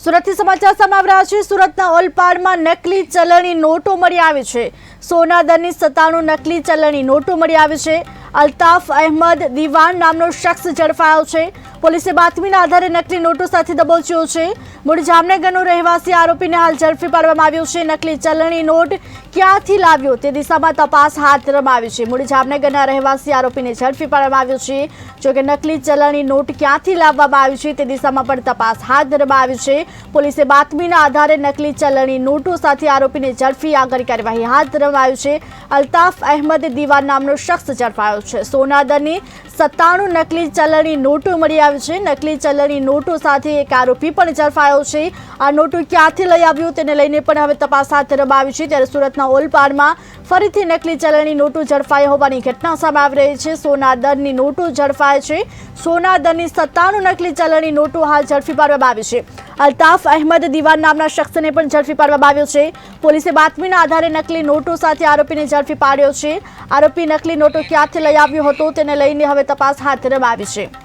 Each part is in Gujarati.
સુરતથી સમાચાર સમાવ્યા છે. સુરતના ઓલપાડમાં નકલી ચલણી નોટો મળી આવી છે. સોના દરની સત્તાણું નકલી ચલણી નોટો મળી આવી છે. અલ્તાફ અહેમદ દીવાન નામનો શખ્સ ઝડપાયો છે. પોલીસે બાતમીના આધારે નકલી નોટો સાથે દબોચ્યો છે. મૂળ જામનગરનો રહેવાસી આરોપીને હાલ ઝડપી પાડવામાં આવ્યો છે. નકલી ચલણી નોટ ક્યાંથી લાવ્યો તે દિશામાં તપાસ હાથ ધરવામાં આવી છે. મૂળ જામનગરના રહેવાસી આરોપીને ઝડપી પાડવામાં આવ્યો છે. જોકે નકલી ચલણી નોટ ક્યાંથી લાવવામાં આવી છે તે દિશામાં પણ તપાસ હાથ ધરવામાં આવી છે. પોલીસે બાતમીના આધારે નકલી ચલણી નોટો સાથે આરોપીને ઝડપી આગળ કાર્યવાહી હાથ ધરવામાં આવી છે. અલ્તાફ અહેમદ દિવાન નામનો શખ્સ ઝડપાયો છે. સોનાદરની સત્તાણું નકલી ચલણી નોટો મળી આવી છે. નકલી ચલણી નોટો સાથે એક આરોપી પણ ઝડપાયો છે. આ નોટો ક્યાંથી લઈ આવ્યો તેને લઈને પણ હવે તપાસ હાથ ધરવામાં આવી છે. ત્યારે સુરતના ઓલપાડમાં ફરીથી નકલી ચલણી નોટો ઝડપાઈ હોવાની ઘટના સામે આવી રહી છે. સોના દરની નોટો ઝડપાય છે. સોના દરની સત્તાણું નકલી ચલણી નોટો હાલ ઝડપી પાડવામાં આવી છે. અલ્તાફ અહેમદ દીવાન નામના શખ્સને પણ ઝડપી પાડવામાં આવ્યો છે. પોલીસે બાતમીના આધારે નકલી નોટો સાથે આરોપીને ઝડપી પાડ્યો છે. આરોપી નકલી નોટો ક્યાંથી લઈ આવ્યો હતો તેને લઈને હવે તપાસ હાથ ધરવામાં આવી છે.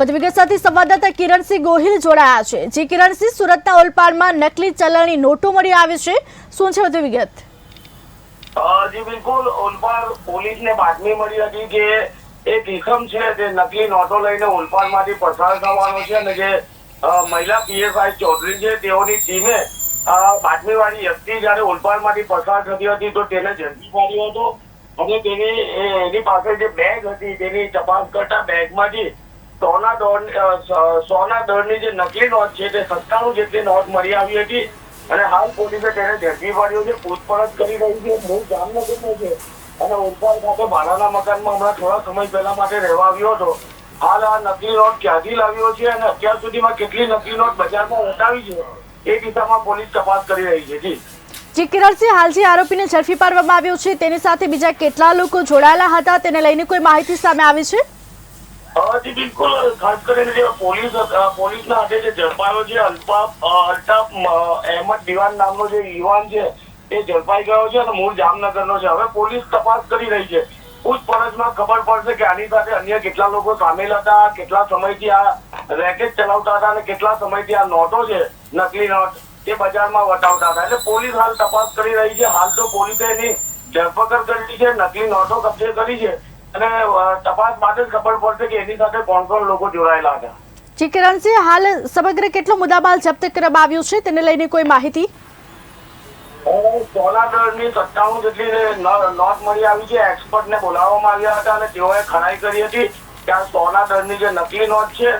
વધુ વિગત સાથે સંવાદદાતા કિરણસિંહ ગોહિલ જોડાયા છે. જે કિરણસિંહ, સુરતના ઓલપાડમાં નકલી ચલણી નોટો મળી આવી છે. શું છે વધુ વિગત જી બિલકુલ ઓલપાડ પોલીસને બાતમી મળી હતી કે એક ઇસમ છે તે નકલી નોટો લઈને ઓલપાડમાંથી પસાર થવાનો છે અને જે મહિલા પીએસઆઈ ચૌધરી છે, તેઓની ટીમે બાતમીવાળી વ્યક્તિ જ્યારે ઓલપાડમાંથી પસાર થતી હતી તો તેને ઝડપી પાડ્યો હતો અને તેની એની પાસે જે બેગ હતી તેની તપાસ કરતા બેગમાંથી સોના દોડ સોના દરની જે નકલી નોટ છે તે સત્તાણું જેટલી નોટ મળી આવી હતી અને હાલ પોલીસે તેને ઝડપી પાડ્યો છે, પૂછપરછ કરી રહી છે, મૂળ જામનગરનો છે અને ઓલપાડ ખાતે ભાડાના મકાનમાં હમણાં થોડા સમય પહેલા માટે રહેવા આવ્યો હતો. હાલ આ નકલી નોટ ક્યાંથી લાવ્યો છે અને અત્યાર સુધીમાં કેટલી નકલી નોટ બજારમાં ઉઠાવી છે, એ દિશામાં પોલીસ તપાસ કરી રહી છે, જી. જે આરોપીને ઝડપી પાડવામાં આવ્યો છે. તેની સાથે બીજા કેટલા લોકો જોડાયેલા હતા, તેને લઈને કોઈ માહિતી સામે આવી છે? અ, જી બિલકુલ. ખાસ કરીને જે પોલીસ પોલીસના હાથે જે ઝડપાયો છે અલ્પાપ અ, અહેમદ દિવાન નામનો જે યુવાન છે એ ઝડપાઈ ગયો છે અને મૂળ જામનગરનો છે. હવે પોલીસ તપાસ કરી રહી છે. પૂછપરછમાં ખબર પડશે કે આની સાથે અન્ય કેટલા લોકો સામેલ હતા કેટલા સમયથી આ રેકેટ ચલાવતા હતા અને કેટલા સમયથી આ નોટો છે નકલી નોટ એ બજારમાં વટાવતા હતા. એટલે પોલીસ હાલ તપાસ કરી રહી છે. હાલ તો પોલીસે એની ધરપકડ કરી છે નકલી નોટો કબજે કરી છે. અને તપાસ માટે જ ખબર પડશે કે એની સાથે કોણ કોણ લોકો જોડાયેલા હતા. જી કિરણસિંહ હાલ સમગ્ર કેટલો મુદ્દામાલ જપ્ત કરવામાં આવ્યો છે તેને લઈને કોઈ માહિતી? સત્તાણું જેટલી નોટ મળી આવી છે એક્સપર્ટને બોલાવવામાં આવ્યા હતા અને તેઓએ ખરાઈ કરી હતી કે આ સોના દળની જે નકલી નોટ છે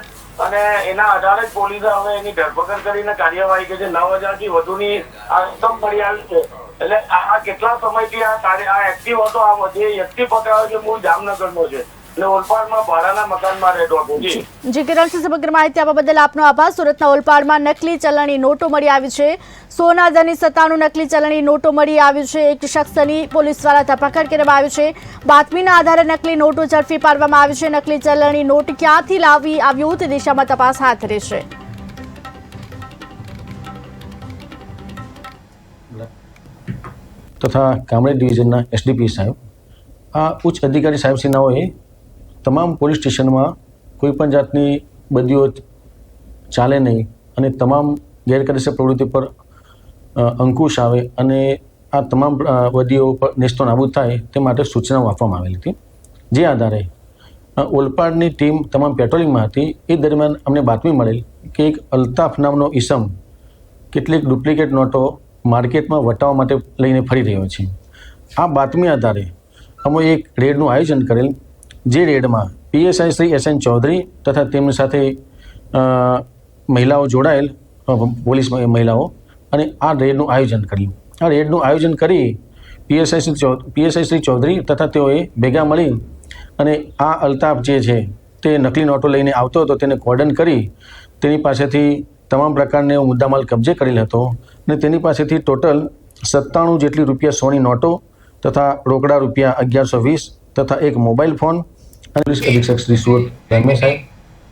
અને એના આધારે જ પોલીસે હવે એની ધરપકડ કરીને કાર્યવાહી કરી છે નવ હજારથી વધુની આ રકમ મળી આવી છે. એટલે આ કેટલા સમયથી આ કાર્ય આ એક્ટિવ હતો આ જે વ્યક્તિ પકડાયો છે મૂળ જામનગરનો છે. અને ઓલપાડમાં ભાડાના મકાનમાં રહેતો હતો જી. કિરણસિંહ સમગ્ર માહિતી આપવા બદલ આપનો આભાર. સુરતના ઓલપાડમાં નકલી ચલણી નોટો મળી આવી છે. સોના સત્તાણું નકલી ચલણી નોટો મળી આવી છે. એક શખ્સની પોલીસ દ્વારા ધરપકડ કરવામાં આવી છે. બાતમીના આધારે નકલી નોટો ઝડપી પાડવામાં આવી છે. નકલી ચલણી નોટ ક્યાંથી લાવી આવ્યું તે દિશામાં તપાસ હાથ ધરી છે. તથા કામરેજ ડિવિઝનના એસડીપી સાહેબ. આ ઉચ્ચ અધિકારી સાહેબશ્રીનાઓએ તમામ પોલીસ સ્ટેશનમાં કોઈપણ જાતની બદીઓ ચાલે નહીં અને તમામ ગેરકાયદેસર પ્રવૃત્તિ પર અંકુશ આવે અને આ તમામ બદીઓ પર નેસ્તો નાબૂદ થાય તે માટે સૂચનાઓ આપવામાં આવેલી હતી. જે આધારે ઓલપાડની ટીમ તમામ પેટ્રોલિંગમાં હતી એ દરમિયાન અમને બાતમી મળેલ કે એક અલ્તાફ નામનો ઈસમ, કેટલીક ડુપ્લિકેટ નોટો માર્કેટમાં વટાવવા માટે લઈને ફરી રહ્યો છે. આ બાતમી આધારે અમે એક રેડનું આયોજન કરેલ, જે રેડમાં PSI Shri S N Chaudhari તથા તેમની સાથે મહિલાઓ જોડાયેલ પોલીસ મહિલાઓ અને આ રેડનું આયોજન કર્યું આ રેડનું આયોજન કરી પીએસઆઈ શ્રી પીએસઆઈ શ્રી ચૌધરી તથા તેઓએ ભેગા મળી અને આ અલ્તાફ જે છે તે નકલી નોટો લઈને આવતો હતો, તેને કોર્ડન કરી તેની પાસેથી તમામ પ્રકારનો મુદ્દામાલ કબજે કરેલ હતો અને તેની પાસેથી ટોટલ સત્તાણું જેટલી રૂપિયા સોની નોટો તથા રોકડા રૂપિયા અગિયારસો વીસ તથા એક મોબાઈલ ફોન અને પોલીસ અધિક્ષક શ્રી સુરત રમેશ સાહેબ.